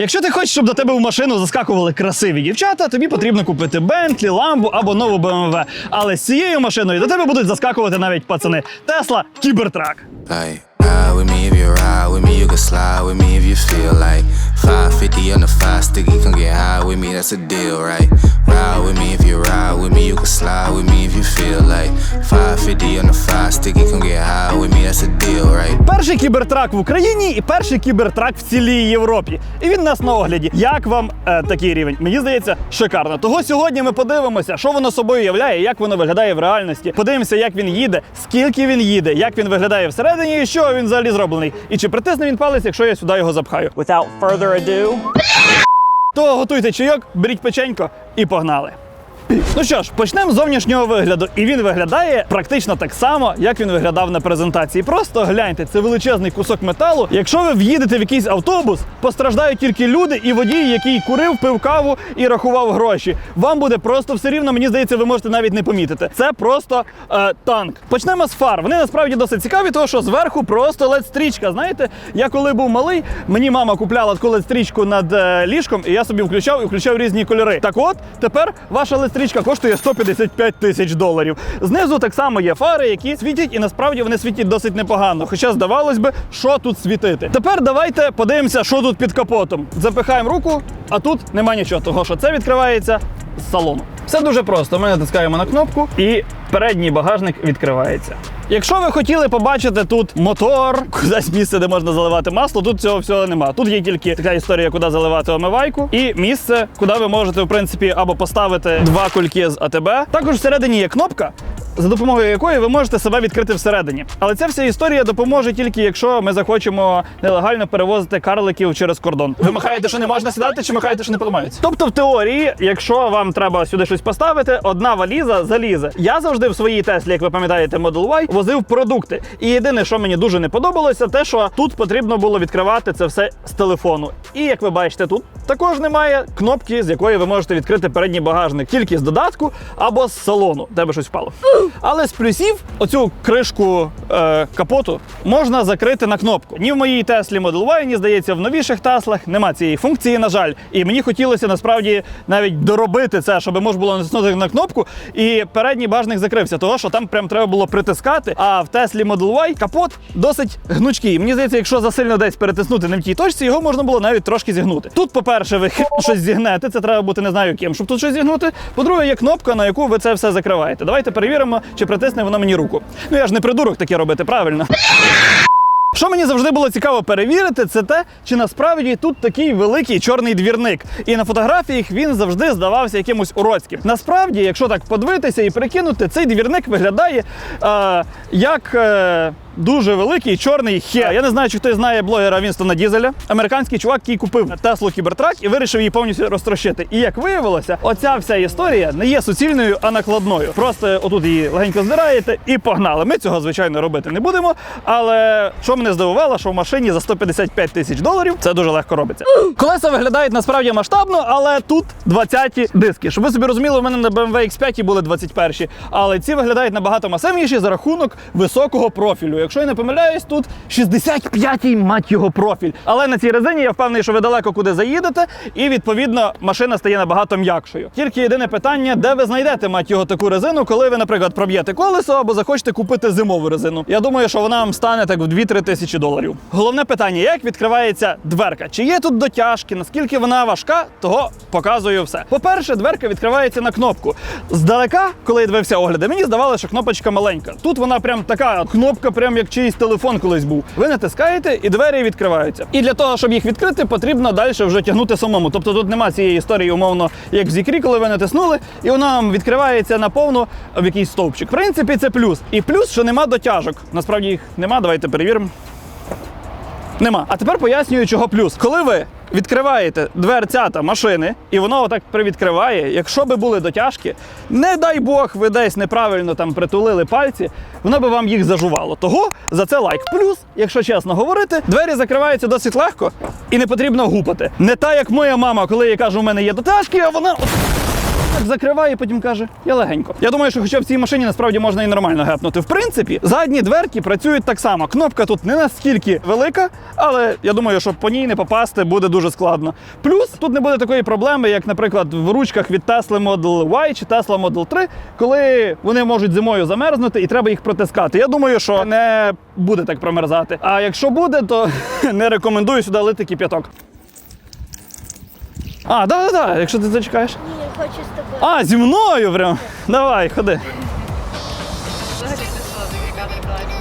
Якщо ти хочеш, щоб до тебе в машину заскакували красиві дівчата, тобі потрібно купити Бентлі, Ламбу або нову BMW. Але з цією машиною до тебе будуть заскакувати навіть пацани. Тесла Кібертрак. Like, ride with me if you ride with me, you can slide with me if you feel like 550 on the five sticky, come get high with me, that's a deal, right? Ride with me if you ride with me, you can slide with me if you feel like 550 on the five sticky, come get high with me, that's a deal, right? Перший кібертрак в Україні і перший кібертрак в цілій Європі. І він нас на огляді. Як вам е, такий рівень? Мені здається, шикарно. Того сьогодні ми подивимося, що воно собою являє, як воно виглядає в реальності. Подивимося, як він їде, скільки він їде, як він виглядає всередині, і що він взагалі зроблений. І чи притисне він палець, якщо я сюди його запхаю. Without further ado... То готуйте чайок, беріть печенько і погнали. Ну що ж, почнемо з зовнішнього вигляду. І він виглядає практично так само, як він виглядав на презентації. Просто гляньте, це величезний кусок металу. Якщо ви в'їдете в якийсь автобус, постраждають тільки люди і водій, який курив, пив каву і рахував гроші. Вам буде просто все рівно. Мені здається, ви можете навіть не помітити. Це просто е, танк. Почнемо з фар. Вони насправді досить цікаві, тому що зверху просто led стрічка. Знаєте, я коли був малий, мені мама купляла таку led стрічку над е, ліжком, і я собі включав і включав різні кольори. Так от тепер ваша led стрічка коштує 155 тисяч доларів. Знизу так само є фари, які світять, і насправді вони світять досить непогано. Хоча здавалось би, що тут світити. Тепер давайте подивимося, що тут під капотом. Запихаємо руку, а тут нема нічого, того що це відкривається з салону. Все дуже просто. Ми натискаємо на кнопку, і передній багажник відкривається. Якщо ви хотіли побачити тут мотор, кудись місце, де можна заливати масло, тут цього всього нема. Тут є тільки така історія, куди заливати омивайку, і місце, куди ви можете в принципі або поставити два кульки з АТБ. Також всередині є кнопка. За допомогою якої ви можете себе відкрити всередині. Але ця вся історія допоможе тільки якщо ми захочемо нелегально перевозити карликів через кордон. Ви махаєте, що не можна сідати, чи махаєте, що не поламається? Тобто, в теорії, якщо вам треба сюди щось поставити, одна валіза залізе. Я завжди в своїй Теслі, як ви пам'ятаєте, Model Y, возив продукти. І єдине, що мені дуже не подобалося, те, що тут потрібно було відкривати це все з телефону. І як ви бачите, тут також немає кнопки, з якої ви можете відкрити передній багажник тільки з додатку або з салону, де би щось впало. Але з плюсів оцю кришку е, капоту можна закрити на кнопку. Ні в моїй Теслі Model Y, ні здається, в новіших Теслах нема цієї функції, на жаль. І мені хотілося насправді навіть доробити це, щоб можна було натиснути на кнопку, і передній багажник закрився, того що там прям треба було притискати. А в Теслі Model Y капот досить гнучкий. Мені здається, якщо засильно десь перетиснути не в тій точці, його можна було навіть трошки зігнути. Тут, по-перше, ви щось зігнете, це треба бути не знаю ким, щоб тут щось зігнути. По-друге, є кнопка, на яку ви це все закриваєте. Давайте перевіримо, чи притисне воно мені руку. Ну я ж не придурок таке робити, правильно. Що мені завжди було цікаво перевірити, це те, чи насправді тут такий великий чорний двірник. І на фотографіях він завжди здавався якимось уродським. Насправді, якщо так подивитися і прикинути, цей двірник виглядає е, як. Е, Дуже великий чорний хе. Я не знаю, чи хтось знає блогера Вінстона Дізеля. Американський чувак, який купив Теслу Кібертрак і вирішив її повністю розтрощити. І як виявилося, оця вся історія не є суцільною, а накладною. Просто отут її легенько здираєте і погнали. Ми цього звичайно робити не будемо. Але що мене здивувало, що в машині за 155 тисяч доларів це дуже легко робиться. Колеса виглядають насправді масштабно, але тут 20-ті диски. Щоб ви собі розуміли, у мене на BMW X5 були 21-ші, але ці виглядають набагато масивніші за рахунок високого профілю. Якщо я не помиляюсь, тут 65-й, мать його профіль. Але на цій резині я впевнений, що ви далеко куди заїдете, і відповідно машина стає набагато м'якшою. Тільки єдине питання, де ви знайдете мать його таку резину, коли ви, наприклад, проб'єте колесо або захочете купити зимову резину. Я думаю, що вона вам стане так в 2-3 тисячі доларів. Головне питання: як відкривається дверка? Чи є тут дотяжки? Наскільки вона важка, того показую все. По-перше, дверка відкривається на кнопку. Здалека, коли я дивився огляди, мені здавалося, що кнопочка маленька. Тут вона прям така кнопка, прям як чийсь телефон колись був. Ви натискаєте і двері відкриваються. І для того, щоб їх відкрити, потрібно далі вже тягнути самому. Тобто тут нема цієї історії, умовно, як в зікрі, коли ви натиснули, і вона вам відкривається наповну в якийсь стовпчик. В принципі, це плюс. І плюс, що нема дотяжок. Насправді їх нема. Давайте перевіримо. Нема. А тепер пояснюю, чого плюс. Коли ви відкриваєте дверцята машини, і воно отак привідкриває, якщо би були дотяжки, не дай Бог, ви десь неправильно там притулили пальці, воно би вам їх зажувало. Того за це лайк. Плюс, якщо чесно говорити, двері закриваються досить легко і не потрібно гупати. Не та, як моя мама, коли я кажу, у мене є дотяжки, а вона. Так закриває, потім каже, я легенько. Я думаю, що хоча в цій машині насправді можна і нормально гепнути. В принципі, задні дверки працюють так само. Кнопка тут не настільки велика, але я думаю, що по ній не попасти буде дуже складно. Плюс тут не буде такої проблеми, як, наприклад, в ручках від Tesla Model Y чи Tesla Model 3, коли вони можуть зимою замерзнути і треба їх протискати. Я думаю, що не буде так промерзати. А якщо буде, то не рекомендую сюди лити кип'яток. А, да, да, да, якщо ти зачекаєш. Ні, я хочу з тобою. А, зі мною прям. Давай, ходи.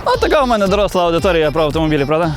От така у мене доросла аудиторія про автомобілі, правда?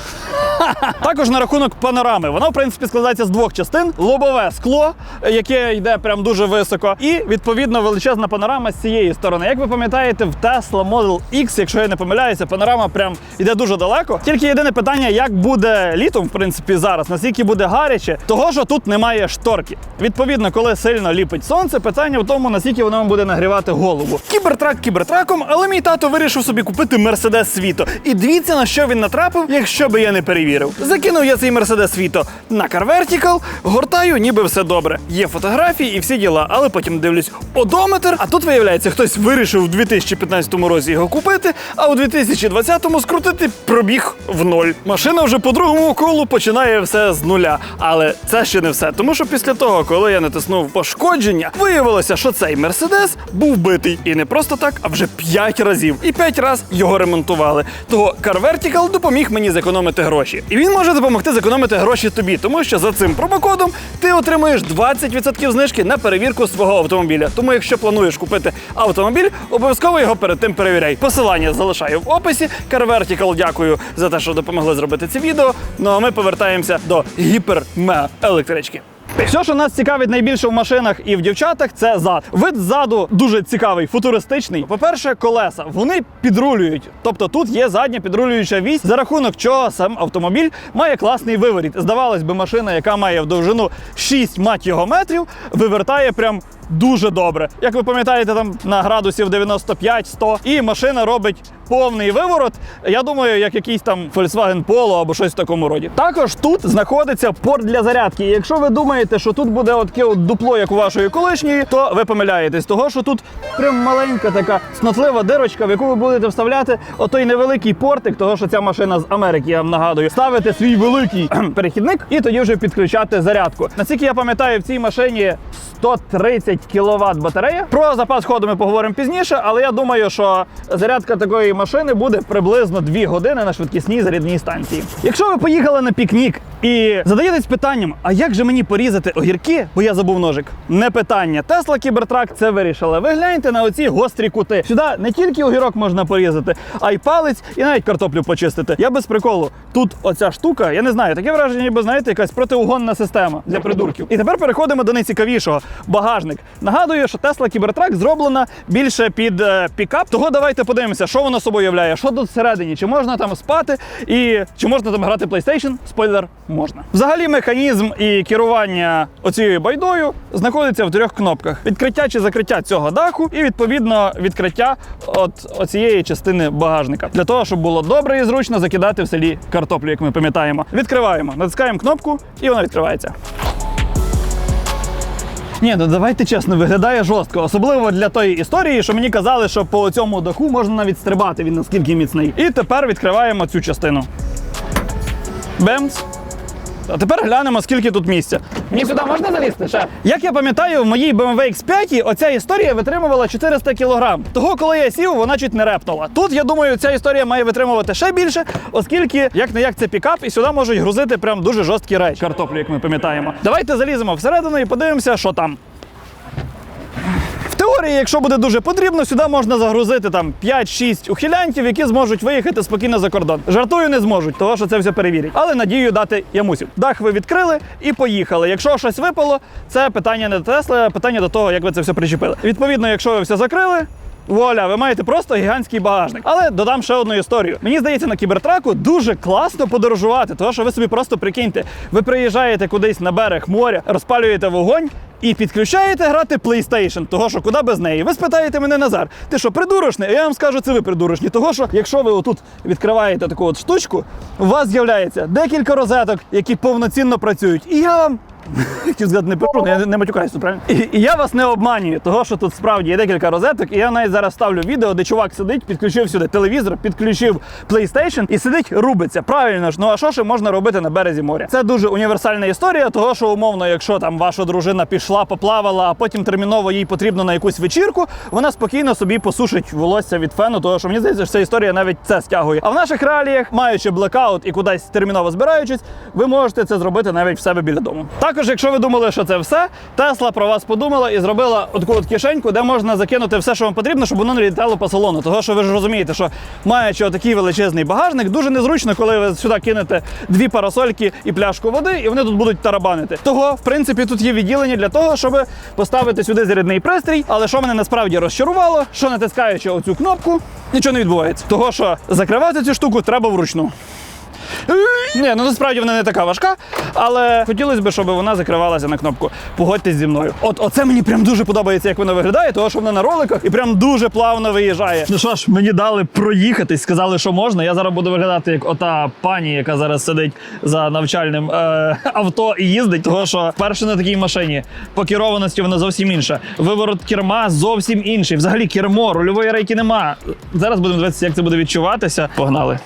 Також на рахунок панорами. Вона, в принципі, складається з двох частин: лобове скло, яке йде прям дуже високо, і відповідно величезна панорама з цієї сторони. Як ви пам'ятаєте, в Tesla Model X, якщо я не помиляюся, панорама прям йде дуже далеко. Тільки єдине питання, як буде літом, в принципі, зараз, наскільки буде гаряче, того що тут немає шторки. Відповідно, коли сильно ліпить сонце, питання в тому, наскільки воно вам буде нагрівати голову. Кібертрак кібертраком, але мій тато вирішив собі купити Мерседес Світо. І дивіться, на що він натрапив, якщо би я не перевірив. Закинув я цей Мерседес Світо на Vertical, гортаю, ніби все добре. Є фотографії і всі діла, але потім дивлюсь одометр. А тут виявляється, хтось вирішив у 2015 році його купити, а у 2020-му скрутити пробіг в ноль. Машина вже по другому колу починає все з нуля. Але це ще не все. Тому що після того, коли я натиснув пошкодження, виявилося, що цей мерседес був битий. І не просто так, а вже 5 разів. І 5 разів його ремонтували. Того Vertical допоміг мені зекономити гроші. І він може допомогти зекономити гроші тобі, тому що за цим промокодом ти отримуєш 20% знижки на перевірку свого автомобіля. Тому, якщо плануєш купити автомобіль, обов'язково його перед тим перевіряй. Посилання залишаю в описі. Carvertical дякую за те, що допомогли зробити це відео. Ну а ми повертаємося до гіперме електрички. Все, що нас цікавить найбільше в машинах і в дівчатах, це зад. Вид ззаду дуже цікавий, футуристичний. По-перше, колеса вони підрулюють. Тобто тут є задня підрулююча вісь, за рахунок чого сам автомобіль має класний виворіт. Здавалось би, машина, яка має в довжину 6 мать його метрів, вивертає прям. Дуже добре. Як ви пам'ятаєте, там на градусів 95-100, і машина робить повний виворот. Я думаю, як якийсь там Volkswagen Polo або щось в такому роді. Також тут знаходиться порт для зарядки. Якщо ви думаєте, що тут буде от таке от дупло, як у вашої колишньої, то ви помиляєтесь, того що тут прям маленька така снотлива дирочка, в яку ви будете вставляти отой невеликий портик, того що ця машина з Америки, я вам нагадую, ставите свій великий перехідник і тоді вже підключати зарядку. Наскільки я пам'ятаю, в цій машині 130 кВт батарея. Про запас ходу ми поговоримо пізніше, але я думаю, що зарядка такої машини буде приблизно 2 години на швидкісній зарядній станції. Якщо ви поїхали на пікнік і задаєтесь питанням, а як же мені порізати огірки, бо я забув ножик? Не питання. Тесла Кібертрак це вирішила. Ви гляньте на оці гострі кути. Сюди не тільки огірок можна порізати, а й палець, і навіть картоплю почистити. Я без приколу. Тут оця штука, я не знаю, таке враження, ніби знаєте, якась протиугонна система для придурків. І тепер переходимо до найцікавішого багажник. Нагадую, що Tesla Cybertruck зроблена більше під е, пікап. Того давайте подивимося, що воно собою являє, що тут всередині, чи можна там спати, і чи можна там грати PlayStation. Спойлер, можна. Взагалі, механізм і керування оцією байдою знаходиться в трьох кнопках: відкриття чи закриття цього даху, і відповідно відкриття от оцієї частини багажника. Для того, щоб було добре і зручно закидати в селі картоплю, як ми пам'ятаємо. Відкриваємо, натискаємо кнопку, і вона відкривається. Ні, ну давайте чесно, виглядає жорстко, особливо для тої історії, що мені казали, що по цьому даху можна навіть стрибати, він наскільки міцний. І тепер відкриваємо цю частину. Бемс. А тепер глянемо, скільки тут місця. Мені сюди можна залізти? ще? Як я пам'ятаю, в моїй BMW X5 оця історія витримувала 400 кг. Того, коли я сів, вона чуть не репнула. Тут, я думаю, ця історія має витримувати ще більше, оскільки, як не як це пікап, і сюди можуть грузити прям дуже жорсткі речі. Картоплю, як ми пам'ятаємо. Давайте заліземо всередину і подивимося, що там. Теорії, якщо буде дуже потрібно, сюди можна загрузити там 5-6 ухилянтів, які зможуть виїхати спокійно за кордон. Жартую, не зможуть, того що це все перевірять. Але надію дати я мусів. Дах ви відкрили і поїхали. Якщо щось випало, це питання не до Тесли, а питання до того, як ви це все причепили. Відповідно, якщо ви все закрили. Вуаля, ви маєте просто гігантський багажник. Але додам ще одну історію. Мені здається, на кібертраку дуже класно подорожувати, тому що ви собі просто прикиньте, ви приїжджаєте кудись на берег моря, розпалюєте вогонь. І підключаєте грати PlayStation, того що куди без неї. Ви спитаєте мене Назар, ти що придурочний? А я вам скажу, це ви придурочні. Того що, якщо ви отут відкриваєте таку от штучку, у вас з'являється декілька розеток, які повноцінно працюють. І я вам Хотів сказати, не пишу, я не, матюкаюся, правильно? І, і я вас не обманюю, того що тут справді є декілька розеток, і я навіть зараз ставлю відео, де чувак сидить, підключив сюди телевізор, підключив PlayStation і сидить, рубиться. Правильно ж, ну а що ще можна робити на березі моря? Це дуже універсальна історія, того що умовно, якщо там ваша дружина пішла, поплавала, а потім терміново їй потрібно на якусь вечірку, вона спокійно собі посушить волосся від фену, того що мені здається, що ця історія навіть це стягує. А в наших реаліях, маючи блекаут і кудись терміново збираючись, ви можете це зробити навіть в себе біля дому. Також, якщо ви думали, що це все, Тесла про вас подумала і зробила таку от кишеньку, де можна закинути все, що вам потрібно, щоб воно не літало по салону. Того, що ви ж розумієте, що маючи отакий величезний багажник, дуже незручно, коли ви сюди кинете дві парасольки і пляшку води, і вони тут будуть тарабанити. Того, в принципі, тут є відділення для того, щоб поставити сюди зарядний пристрій. Але що мене насправді розчарувало, що натискаючи оцю кнопку, нічого не відбувається. Того, що закривати цю штуку треба вручну. Ні, ну насправді вона не така важка, але хотілося б, щоб вона закривалася на кнопку. Погодьтесь зі мною. От оце мені прям дуже подобається, як вона виглядає, тому що вона на роликах і прям дуже плавно виїжджає. Ну що ж, мені дали проїхатись, сказали, що можна. Я зараз буду виглядати як ота пані, яка зараз сидить за навчальним е- авто і їздить, того що вперше на такій машині по керованості вона зовсім інша. Виворот керма зовсім інший. Взагалі кермо, рульової рейки нема. Зараз будемо дивитися, як це буде відчуватися. Погнали.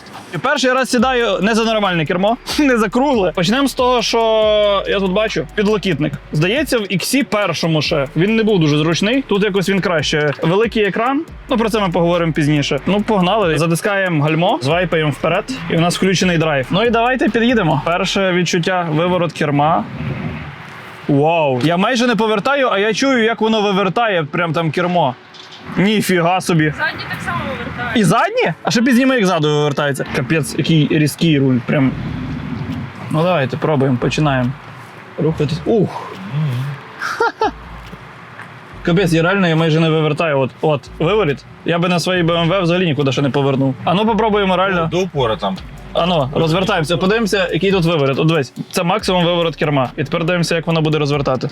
Перший раз сідаю не за нормальне кермо, не за кругле. Почнемо з того, що я тут бачу підлокітник. Здається, в іксі першому ще він не був дуже зручний. Тут якось він краще. Великий екран. Ну про це ми поговоримо пізніше. Ну, погнали. Затискаємо гальмо, звайпаємо вперед, і у нас включений драйв. Ну і давайте під'їдемо. Перше відчуття виворот керма. Вау! Я майже не повертаю, а я чую, як воно вивертає прям там кермо. Ніфіга собі. Задні так само вивертають. І задні? А ще пізніше як ззаду вивертається. Капець, який різкий руль. Прям. Ну давайте пробуємо, починаємо. Рухатись. Ух. Ха-ха. Капець, я реально я майже не вивертаю. От, от, виворіт. Я би на своїй BMW взагалі нікуди ще не повернув. А ну попробуємо реально. До упора там. Ано, розвертаємося, подивимося, який тут виворот. От дивись, це максимум виворот керма. І тепер дивимося, як воно буде розвертати.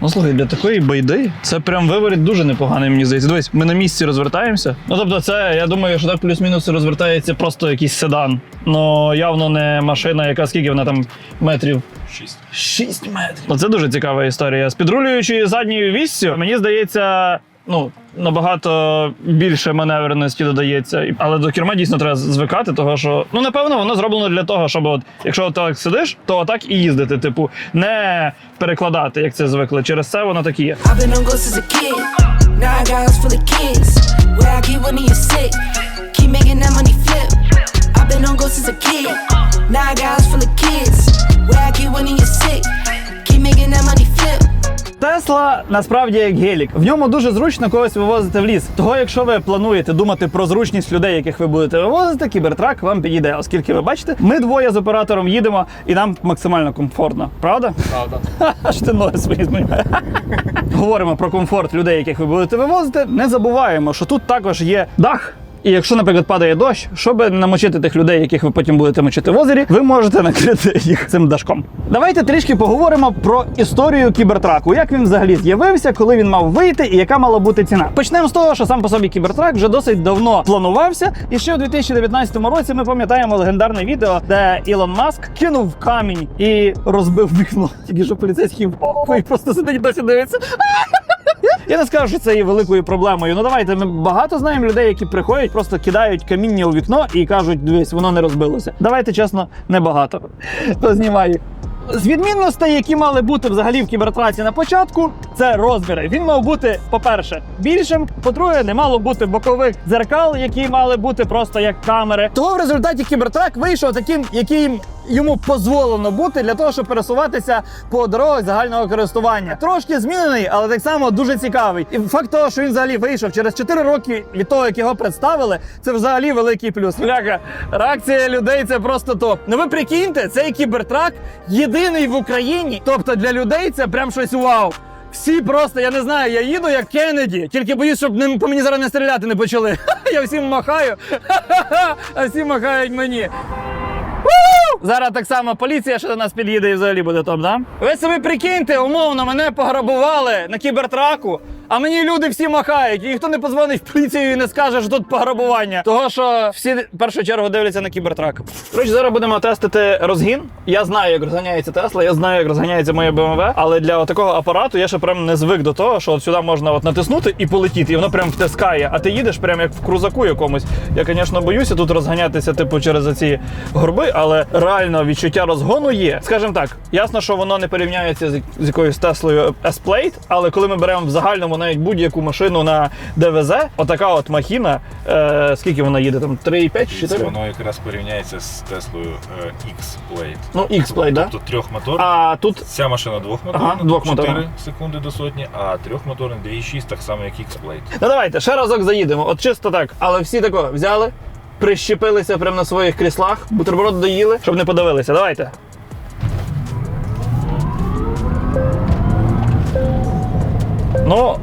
Ну слухай, для такої байди це прям виворіт дуже непоганий, мені здається. Дивись, ми на місці розвертаємося. Ну тобто, це я думаю, що так плюс-мінус розвертається просто якийсь седан. Ну явно не машина, яка скільки вона там метрів. Шість. 6 метрів. Ну, це дуже цікава історія. З підрулюючою задньою віссю, мені здається, ну. Набагато більше маневреності додається, але до керма дійсно треба звикати, того що ну напевно воно зроблено для того, щоб от, якщо так сидиш, то так і їздити. Типу, не перекладати, як це звикли. Через це воно так і є. Now I got house full of kids. Where I keep when you sick. Keep making that money flip. I've been on ghosts as a kid. Now I got house full of kids. Where I keep when you sick. Keep making that money flip. Тесла насправді як гелік. В ньому дуже зручно когось вивозити в ліс. Того, якщо ви плануєте думати про зручність людей, яких ви будете вивозити, кібертрак вам підійде, оскільки ви бачите, ми двоє з оператором їдемо і нам максимально комфортно. Правда? Правда. Аж ти ноги свої. Говоримо про комфорт людей, яких ви будете вивозити. Не забуваємо, що тут також є дах. І якщо, наприклад, падає дощ, щоб намочити тих людей, яких ви потім будете мочити в озері, ви можете накрити їх цим дашком. Давайте трішки поговоримо про історію кібертраку. Як він взагалі з'явився, коли він мав вийти і яка мала бути ціна. Почнемо з того, що сам по собі кібертрак вже досить давно планувався. І ще у 2019 році ми пам'ятаємо легендарне відео, де Ілон Маск кинув камінь і розбив вікно. Тільки що поліцейський просто сидить досі дивиться. Я не скажу, що це є великою проблемою. Ну давайте ми багато знаємо людей, які приходять, просто кидають каміння у вікно і кажуть, дивись, воно не розбилося. Давайте чесно, небагато. То знімаю. З відмінностей, які мали бути взагалі в кібертраці на початку, це розміри. Він мав бути, по-перше, більшим. По-друге, не мало бути бокових дзеркал, які мали бути просто як камери. Того в результаті кібертрак вийшов таким, яким йому дозволено бути для того, щоб пересуватися по дорогах загального користування. Трошки змінений, але так само дуже цікавий. І факт того, що він взагалі вийшов через 4 роки від того, як його представили, це взагалі великий плюс. Бляха, реакція людей це просто топ. Ну ви прикиньте, цей кібертрак єдиний в Україні. Тобто для людей це прям щось вау. Всі просто, я не знаю, я їду як Кеннеді, тільки боюсь, щоб не, по мені зараз не стріляти не почали. Я всім махаю, а всі махають мені. Зараз так само поліція ще до нас під'їде і взагалі буде топ, да? Ви собі прикиньте, умовно, мене пограбували на кібертраку, А мені люди всі махають, і ніхто не позвонить в поліцію і не скаже, що тут пограбування. Того що всі в першу чергу дивляться на кібертрак. Коротше, зараз будемо тестити розгін. Я знаю, як розганяється Тесла, я знаю, як розганяється моя BMW, але для такого апарату я ще прям не звик до того, що от сюди можна от натиснути і полетіти, і воно прям втискає. А ти їдеш прям як в крузаку якомусь. Я, звісно, боюся тут розганятися, типу, через ці горби, але реально відчуття розгону є. Скажімо так, ясно, що воно не порівняється з якоюсь Теслою S-Plate, але коли ми беремо в загальному навіть будь-яку машину на ДВЗ, отака от махіна, е, скільки вона їде? Там 3,5 4? Воно якраз порівняється з Теслою е, X-Plate. Ну, X-Plate, да? Тобто трьохмоторна. А тут Ця машина двохмоторна, Ага, двохмоторна. 4 секунди до сотні, а трьохмоторна 2,6, так само як X-Plate. Ну давайте ще разок заїдемо. От чисто так. Але всі тако взяли, прищепилися прямо на своїх кріслах, бутерброд доїли, щоб не подавилися. Давайте. Ну.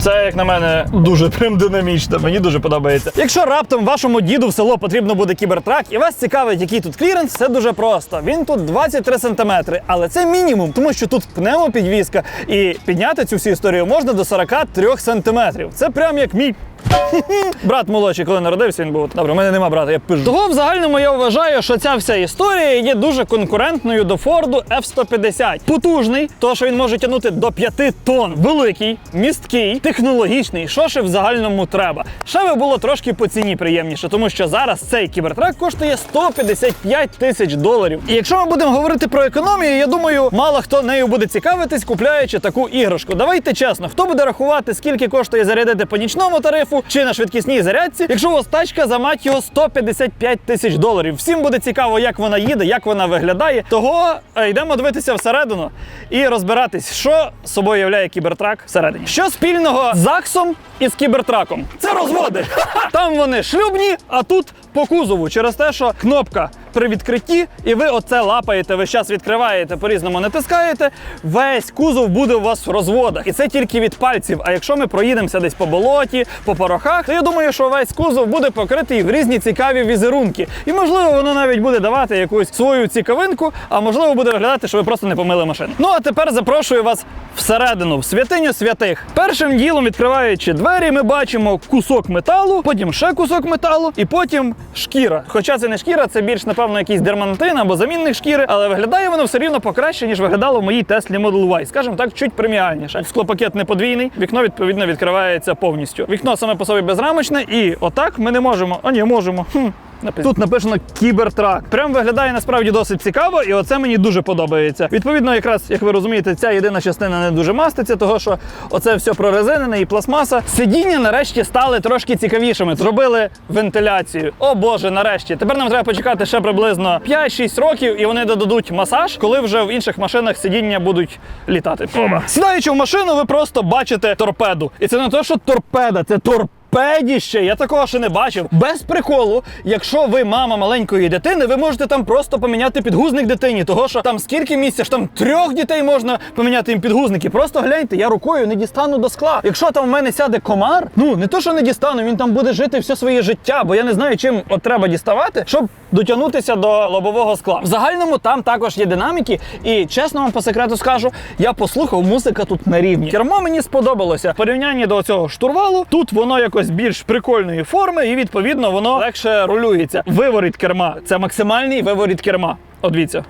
Це, як на мене, дуже прям динамічно. Мені дуже подобається. Якщо раптом вашому діду в село потрібно буде кібертрак, і вас цікавить, який тут кліренс, це дуже просто. Він тут 23 см, але це мінімум, тому що тут пневмопідвізка, і підняти цю всю історію можна до 43 см. Це прям як мій Брат молодший, коли народився, він був. Добре, у мене нема брата, я пижу. Того в загальному я вважаю, що ця вся історія є дуже конкурентною до Форду F-150. Потужний, то що він може тягнути до 5 тонн. Великий, місткий, технологічний. Що ще в загальному треба? Ще би було трошки по ціні приємніше, тому що зараз цей кібертрак коштує 155 тисяч доларів. І якщо ми будемо говорити про економію, я думаю, мало хто нею буде цікавитись, купляючи таку іграшку. Давайте чесно, хто буде рахувати, скільки коштує зарядити по нічному тарифу чи на швидкісній зарядці, якщо у вас тачка за мать його 155 тисяч доларів. Всім буде цікаво, як вона їде, як вона виглядає. Того е, йдемо дивитися всередину і розбиратись, що собою являє кібертрак всередині. Що спільного з ЗАГСом і з кібертраком? Це розводи. Там вони шлюбні, а тут по кузову через те, що кнопка при відкритті, і ви оце лапаєте, весь час відкриваєте, по-різному натискаєте. Весь кузов буде у вас в розводах. І це тільки від пальців. А якщо ми проїдемося десь по болоті, по порохах, то я думаю, що весь кузов буде покритий в різні цікаві візерунки. І можливо, воно навіть буде давати якусь свою цікавинку, а можливо буде виглядати, що ви просто не помили машину. Ну а тепер запрошую вас всередину, в святиню святих. Першим ділом, відкриваючи двері, ми бачимо кусок металу, потім ще кусок металу, і потім шкіра. Хоча це не шкіра, це більш напевно якийсь дермантин або замінник шкіри, але виглядає воно все рівно покраще, ніж виглядало в моїй Теслі Model Y. Скажімо так, чуть преміальніше. Склопакет не подвійний, вікно відповідно відкривається повністю. Вікно саме по собі безрамочне, і отак ми не можемо. А ні, можемо. Хм. Написано. Тут написано кібертрак. Прям виглядає насправді досить цікаво, і оце мені дуже подобається. Відповідно, якраз як ви розумієте, ця єдина частина не дуже маститься, того що оце все прорезинене і пластмаса. Сидіння нарешті стали трошки цікавішими. Зробили вентиляцію. О Боже, нарешті. Тепер нам треба почекати ще приблизно 5-6 років, і вони додадуть масаж, коли вже в інших машинах сидіння будуть літати. Оба. Сідаючи в машину, ви просто бачите торпеду. І це не те, що торпеда, це торпеда. Педіще, я такого ще не бачив. Без приколу, якщо ви мама маленької дитини, ви можете там просто поміняти підгузник дитині. Того що там скільки місця, там трьох дітей можна поміняти їм підгузники. Просто гляньте, я рукою не дістану до скла. Якщо там в мене сяде комар, ну не то, що не дістану, він там буде жити все своє життя, бо я не знаю, чим от треба діставати, щоб дотягнутися до лобового скла. В загальному там також є динаміки, і чесно вам по секрету скажу, я послухав, музика тут на рівні. Кермо мені сподобалося. В порівнянні до цього штурвалу, тут воно якось більш прикольної форми, і відповідно воно легше рулюється. Виворіт керма це максимальний виворіт керма. От дивіться.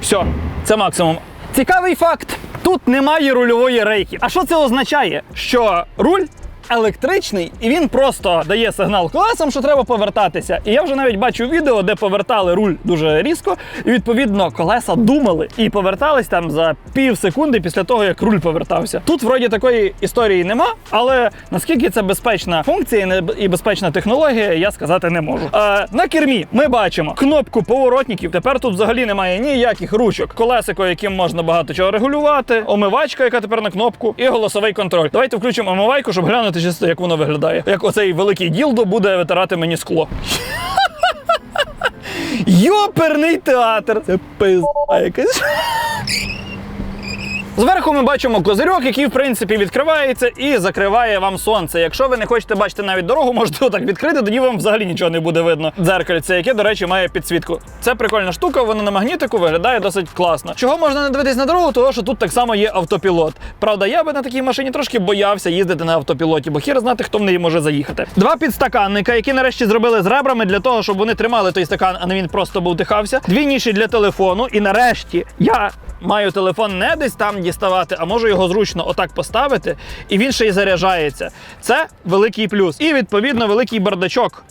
Все, це максимум. Цікавий факт: тут немає рульової рейки. А що це означає? Що руль електричний, і він просто дає сигнал колесам, що треба повертатися. І я вже навіть бачу відео, де повертали руль дуже різко, і відповідно колеса думали і повертались там за пів секунди після того, як руль повертався. Тут вроді такої історії нема, але наскільки це безпечна функція і безпечна технологія, я сказати не можу. Е, на кермі ми бачимо кнопку поворотників. Тепер тут взагалі немає ніяких ручок. Колесико, яким можна багато чого регулювати, омивачка, яка тепер на кнопку, і голосовий контроль. Давайте включимо омивайку, щоб глянути чисто, як воно виглядає. Як оцей великий ділдо буде витирати мені скло. Йоперний театр! Це пизда якась. Зверху ми бачимо козирьок, який в принципі відкривається і закриває вам сонце. Якщо ви не хочете бачити навіть дорогу, можете отак відкрити, тоді вам взагалі нічого не буде видно. Дзеркальце, яке, до речі, має підсвітку. Це прикольна штука, воно на магнітику виглядає досить класно. Чого можна не дивитись на дорогу? Того, що тут так само є автопілот. Правда, я би на такій машині трошки боявся їздити на автопілоті, бо хір знати, хто в неї може заїхати. Два підстаканника, які нарешті зробили з ребрами для того, щоб вони тримали той стакан, а не він просто болтихався. Дві ніші для телефону. І нарешті я маю телефон не десь там діставати, а можу його зручно отак поставити, і він ще й заряджається. Це великий плюс. І відповідно великий бардачок.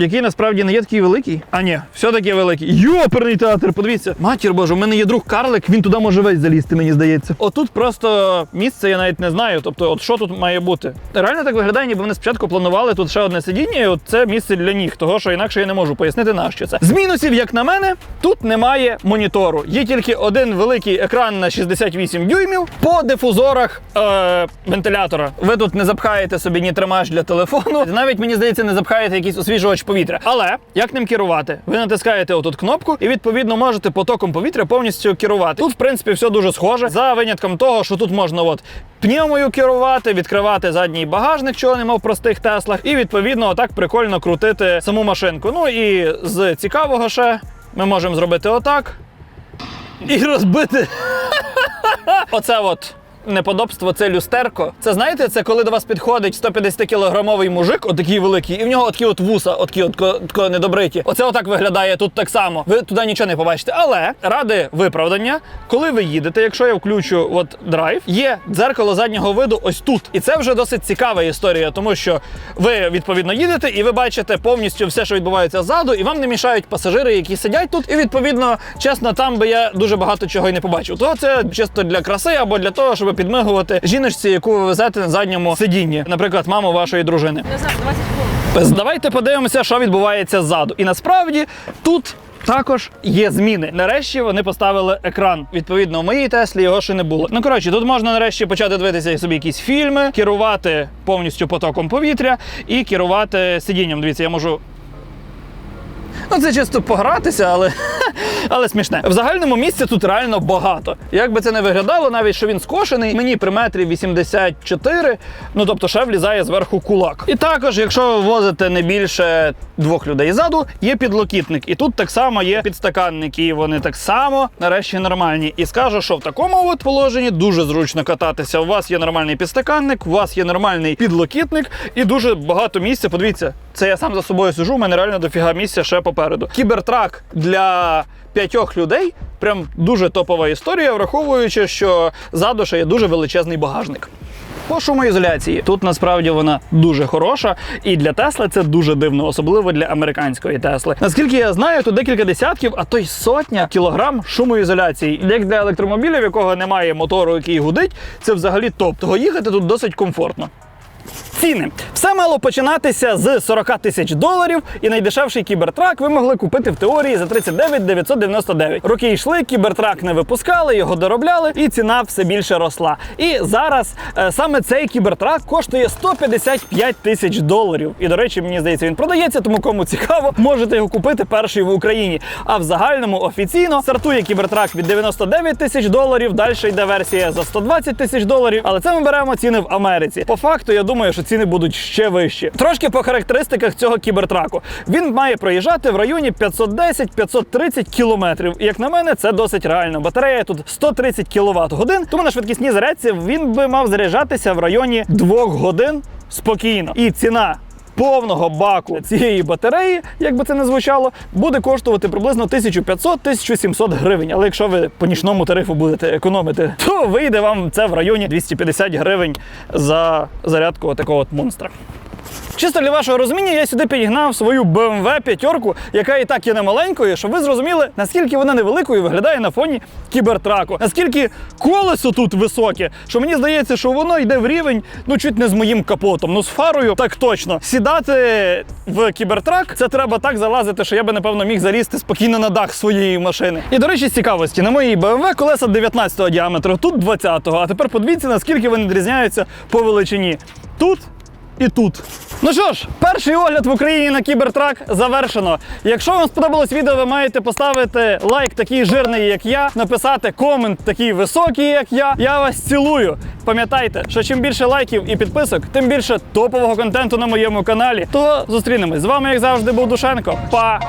Який насправді не є такий великий. А ні, все-таки великий. Йоперний театр, подивіться. Матір Боже, у мене є друг Карлик, він туди може весь залізти, мені здається. Отут просто місце я навіть не знаю. Тобто, от що тут має бути. Реально так виглядає, ніби вони спочатку планували тут ще одне сидіння, і от це місце для ніг, того що інакше я не можу пояснити, на що це. З мінусів, як на мене, тут немає монітору. Є тільки один великий екран на 68 дюймів по дифузорах е- вентилятора. Ви тут не запхаєте собі ні тримач для телефону, навіть мені здається, не запхаєте якийсь освіжувач повітря. Але як ним керувати? Ви натискаєте отут кнопку і відповідно можете потоком повітря повністю керувати. Тут, в принципі, все дуже схоже, за винятком того, що тут можна от пневмою керувати, відкривати задній багажник, чого нема в простих теслах, і відповідно отак прикольно крутити саму машинку. Ну і з цікавого ще ми можемо зробити отак і розбити. Оце от. Неподобство це люстерко. Це знаєте, це коли до вас підходить 150 кілограмовий мужик, отакий великий, і в нього такі от вуса, отакі от тако недобриті. Оце отак виглядає тут так само. Ви туди нічого не побачите. Але ради виправдання, коли ви їдете, якщо я включу от драйв, є дзеркало заднього виду ось тут. І це вже досить цікава історія, тому що ви відповідно їдете і ви бачите повністю все, що відбувається ззаду, і вам не мішають пасажири, які сидять тут. І відповідно, чесно, там би я дуже багато чого і не побачив. То це чисто для краси або для того, щоб підмигувати жіночці, яку ви везете на задньому сидінні, наприклад, маму вашої дружини. Назад, 20 хвилин. Давайте подивимося, що відбувається ззаду. І насправді тут. Також є зміни. Нарешті вони поставили екран. Відповідно, у моїй Теслі його ще не було. Ну коротше, тут можна нарешті почати дивитися собі якісь фільми, керувати повністю потоком повітря і керувати сидінням. Дивіться, я можу. Ну, це чисто погратися, але, але смішне. В загальному місця тут реально багато. Як би це не виглядало, навіть що він скошений, мені при метрі 84, ну тобто ще влізає зверху кулак. І також, якщо ви возите не більше двох людей ззаду, є підлокітник. І тут так само є підстаканники, і вони так само нарешті нормальні. І скажу, що в такому от положенні дуже зручно кататися. У вас є нормальний підстаканник, у вас є нормальний підлокітник і дуже багато місця. Подивіться, це я сам за собою сижу, у мене реально дофіга місця ще попереду. Кібертрак для п'ятьох людей прям дуже топова історія, враховуючи, що ззаду ще є дуже величезний багажник. По шумоізоляції тут насправді вона дуже хороша, і для Тесли це дуже дивно, особливо для американської Тесли. Наскільки я знаю, тут декілька десятків, а то й сотня кілограм шумоізоляції. Як для електромобіля, в якого немає мотору, який гудить, це взагалі топ. Того їхати тут досить комфортно. Ціни. Все мало починатися з 40 тисяч доларів, і найдешевший кібертрак ви могли купити в теорії за 39 999. Роки йшли, кібертрак не випускали, його доробляли, і ціна все більше росла. І зараз е, саме цей кібертрак коштує 155 тисяч доларів. І до речі, мені здається, він продається, тому кому цікаво, можете його купити перший в Україні. А в загальному офіційно стартує кібертрак від 99 тисяч доларів. Далі йде версія за 120 тисяч доларів. Але це ми беремо ціни в Америці. По факту, я думаю, що ціни будуть ще вищі. Трошки по характеристиках цього кібертраку. Він має проїжджати в районі 510-530 кілометрів. І, Як на мене, це досить реально. Батарея тут 130 кВт годин, тому на швидкісній зарядці він би мав заряджатися в районі 2 годин спокійно. І ціна. Повного баку цієї батареї, як би це не звучало, буде коштувати приблизно 1500-1700 гривень. Але якщо ви по нічному тарифу будете економити, то вийде вам це в районі 250 гривень за зарядку такого от монстра. Чисто для вашого розуміння, я сюди підігнав свою BMW п'ятерку, яка і так є немаленькою, щоб ви зрозуміли, наскільки вона невеликою виглядає на фоні кібертраку. Наскільки колесо тут високе, що мені здається, що воно йде в рівень, ну чуть не з моїм капотом. Ну з фарою так точно. Сідати в кібертрак це треба так залазити, що я би напевно міг залізти спокійно на дах своєї машини. І до речі, з цікавості, на моїй BMW колеса 19-го діаметру, тут 20-го. А тепер подивіться, наскільки вони відрізняються по величині. Тут і тут. Ну що ж, перший огляд в Україні на кібертрак завершено. Якщо вам сподобалось відео, ви маєте поставити лайк такий жирний, як я, написати комент такий високий, як я. Я вас цілую. Пам'ятайте, що чим більше лайків і підписок, тим більше топового контенту на моєму каналі. То зустрінемось. З вами, як завжди, був Душенко. Па!